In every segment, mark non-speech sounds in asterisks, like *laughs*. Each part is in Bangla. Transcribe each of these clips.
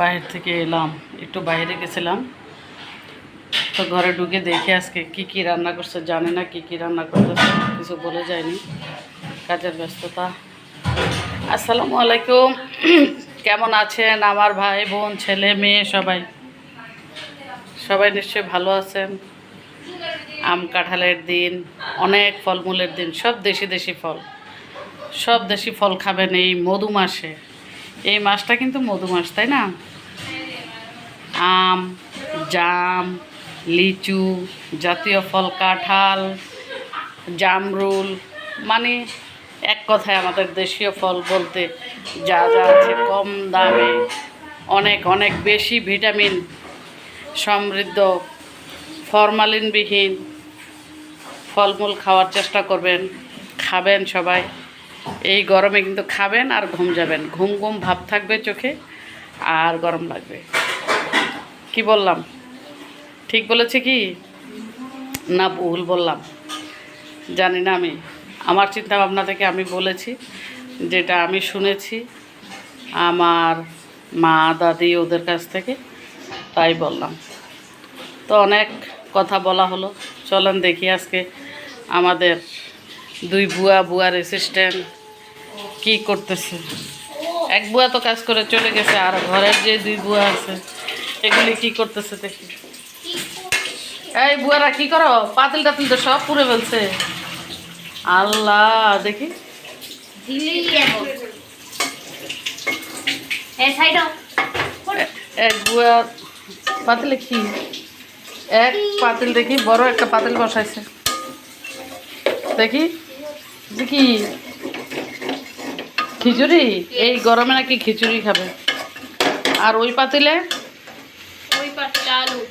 বাইরে থেকে এলাম, একটু বাইরে গেছিলাম। তো ঘরে ঢুকে দেখে আজকে কি কি রান্না করছে, জানি না কি কি রান্না করতেছে, কিছু বলে যায়নি। কাজের ব্যস্ততা। আসসালামু আলাইকুম। কেমন আছেন আমার ভাই, বোন, ছেলে, মেয়ে, সবাই? সবাই নিশ্চয়ই ভালো আছেন? আম কাঁঠালের দিন, অনেক ফলমূলের দিন, সব দেশি দেশি ফল। সব দেশি ফল খাবেন এই মধু মাসে। এই মাছটা কিন্তু মধু মাছ, তাই না? আম, জাম, লিচু, জাতীয় ফল, কাঁঠাল, জামরুল মানে এক কথায় আমাদের দেশীয় ফল বলতে যা যা আছে কম দামে, অনেক অনেক বেশি ভিটামিন সমৃদ্ধ, ফরমালিনবিহীন ফলমূল খাওয়ার চেষ্টা করবেন, খাবেন সবাই। এই গরমে কিন্তু খাবেন আর ঘুম যাবেন। ঘুম ঘুম ভাব থাকবে চোখে আর গরম লাগবে। কি বললাম? ঠিক বলেছে কি? না, ভুল বললাম। জানি না আমি। আমার চিন্তা ভাবনা থেকে আমি বলেছি, যেটা আমি শুনেছি আমার মা, দাদি ওদের কাছ থেকে, তাই বললাম। তো অনেক কথা বলা হলো। চলেন দেখি আজকে আমাদের দুই বুয়া বুয়ার অ্যাসিস্ট্যান্ট কি করতেছে? এক বুয়া তো কাজ করে চলে গেছে আর ঘরের যে দুই বুয়া আছে এগুলি কি করতেছে দেখি। এই বুয়ারা কি করো? পাতিল টাতিল তো সব পুড়ে ফেলছে। আল্লাহ দেখি। এক বুয়া পাতিলে কি? এক পাতিল দেখি বড় একটা পাতিল বসাইছে। দেখি। দেখি খিচুড়ি? এই গরমে নাকি খিচুড়ি খাবে। আর ওই পাতিলে? ওই পাটটা আলু।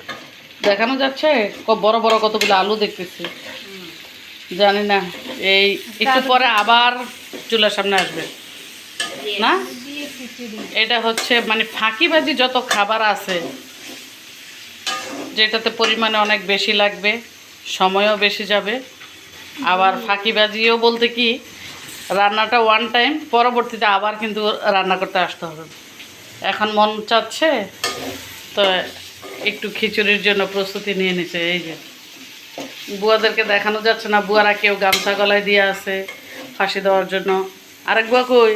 দেখানো যাচ্ছে? ক- বড় বড় কতগুলো আলু দেখতেছি। জানি না। এই একটু পরে আবার চুলার সামনে আসবে। না? এটা হচ্ছে মানে ফাঁকিবাজি যত খাবার আছে যেটাতে পরিমাণে অনেক বেশি লাগবে সময়ও বেশি যাবে আবার ফাঁকিবাজিও বলতে কি রান্নাটা ওয়ান টাইম পরবর্তীতে আবার কিন্তু রান্না করতে আসতে হবে। এখন মন চাচ্ছে তো একটু খিচুড়ির জন্য প্রস্তুতি নিয়ে নিছে এই যে। বুয়াদেরকে দেখানো যাচ্ছে না বুয়ারা কেউ গামছা গলায় দিয়ে আছে ফাঁসি দেওয়ার জন্য। আরেক বুয়া কই?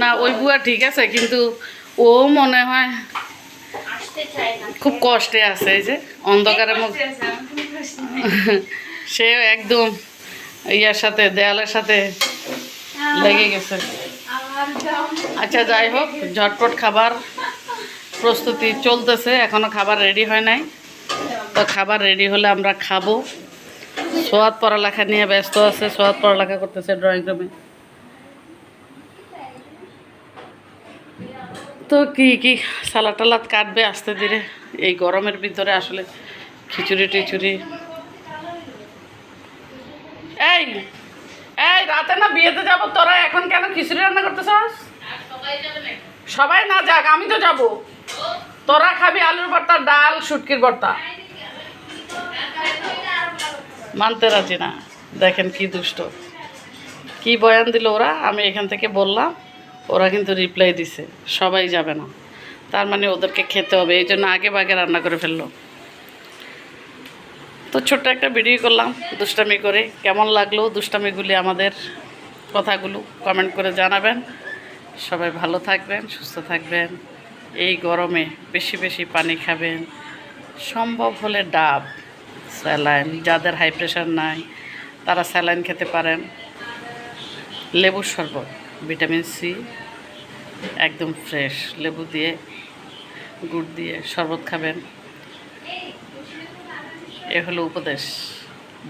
না ওই বুয়া ঠিক আছে কিন্তু ও মনে হয় খুব কষ্টে আছে এই যে অন্ধকারে মুখ *laughs* সে একদম ইয়ার সাথে, দেয়ালের সাথে লেগে গেছে। আচ্ছা যাই হোক, ঝটপট খাবার প্রস্তুতি চলতেছে এখনও খাবার রেডি হয় নাই। তো খাবার রেডি হলে আমরা খাব। সোয়াদ পড়ালেখা নিয়ে ব্যস্ত আছে, সোয়াদ পড়ালেখা করতেছে ড্রয়িং রুমে তো কি কি সালাদ টালাদ কাটবে আস্তে ধীরে? এই গরমের ভিতরে আসলে খিচুড়ি টিচুড়ি এই এই, রাতে না বিয়েতে যাব, তোরা এখন কেন খিচুড়ি রান্না করতেছস? সবাই না যাক, আমি তো যাব। তোরা খাবি আলুর ভর্তা, ডাল, শুটকির ভর্তা। মানতে রাজি না। দেখেন কি দুষ্ট। কি বয়ান দিল ওরা, আমি এখান থেকে বললাম, ওরা কিন্তু রিপ্লাই দিছে। সবাই যাবে না। তার মানে ওদেরকে খেতে হবে, এই জন্য আগে বাগে রান্না করে ফেলল। তো ছোট্ট একটা ভিডিও করলাম দুষ্টামি করে। কেমন লাগল দুষ্টামিগুলি আমাদের কথাগুলো? কমেন্ট করে জানাবেন। সবাই ভালো থাকবেন, সুস্থ থাকবেন। এই গরমে বেশি বেশি পানি খাবেন। সম্ভব হলে ডাব, স্যালাইন, যাদের হাই প্রেশার নাই, তারা স্যালাইন খেতে পারেন। লেবুর শরবত, ভিটামিন সি, একদম ফ্রেশ। লেবু দিয়ে, গুড় দিয়ে শরবত খাবেন। এ হলো উপদেশ,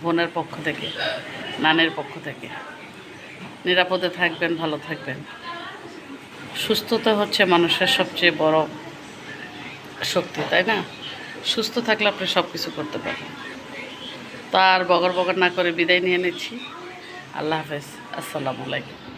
বোনের পক্ষ থেকে, নানের পক্ষ থেকে। নিরাপদে থাকবেন, ভালো থাকবেন। সুস্থতা হচ্ছে মানুষের সবচেয়ে বড় শক্তি, তাই না? সুস্থ থাকলে আপনি সব কিছু করতে পারবেন। তার বগর বগর না করে বিদায় নিয়ে নিচ্ছি। আল্লাহ হাফেজ। আসসালামু আলাইকুম।